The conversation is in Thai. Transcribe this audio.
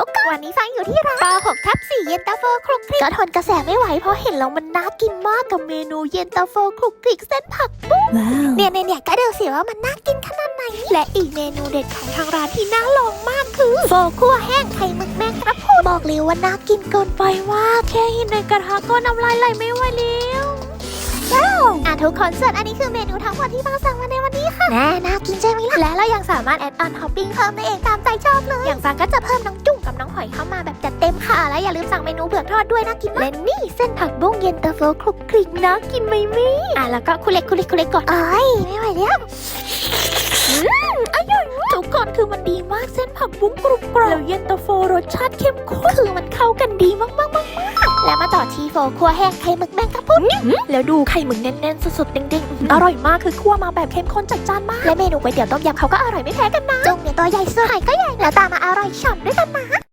ต๊ะกันวันนี้ฟังอยู่ที่ร้านปอ6ทับ4เย็นตาโฟคลุกคลิกก็ทนกระแสไม่ไหวเพราะเห็นแล้วมันน่ากินมากกับเมนูเย็นตาโฟคลุกคลิกเส้นผักบุ้งว้าวเนี่ยเนี่ยเนี่ยก็เดี๋ยวสิว่ามันน่ากินขนาดไหนและอีกเมนูเด็ดของทางร้านที่น่าลองมากคือโฟคั่วแห้งไข่หมึกแมงกระพรุนบอกเลยว่าน่ากินเกินไปว่าแค่เห็นในกระทะก็น้ำลายไหลไม่ไหวแล้วอะทุกคนส่วนอันนี้คือเมนูทั้งหมดที่ฟังสั่งมาในวันนี้ค่ะ แน่น่ากินใช่ไหมล่ะ และเรายังสามารถแอดออนท็อปปิ้งเพิ่มได้เองตามใจชอบเลย อย่างฟังก็จะเพิ่มน้องจุ้งกับน้องหอยเข้ามาแบบจัดเต็มค่ะ และอย่าลืมสั่งเมนูเผือกทอดด้วยน่ากินมากและนี่เส้นผักบุ้งเย็นตาโฟคลุกคลิกน่ากินไหมมี่อะแล้วก็คุเล็กคุเล็กคุเล็กก่อนเอ้ยไม่ไหวแล้วทุกคนคือมันดีมากเส้นผักบุ้งกรุบกรอบแล้วเย็นตาโฟรสชาติเข้มข้นคือมันเข้ากันดีมากมากมาก และมาต่อที่โฟคั่วแห้งไข่หมึกแมงกะพรุนแล้วดูไข่หมึกแน่นๆสดๆเด้งๆอร่อยมากคือคั่วมาแบบเข้มข้นจัดจ้านมาก และเมนูก๋วยเตี๋ยวต้มยำเขาก็อร่อยไม่แพ้กันนะจุ่มเนี่ยตัวใหญ่สุดไข่ก็ใหญ่แล้วตามมาอร่อยฉ่ำด้วยกันนะ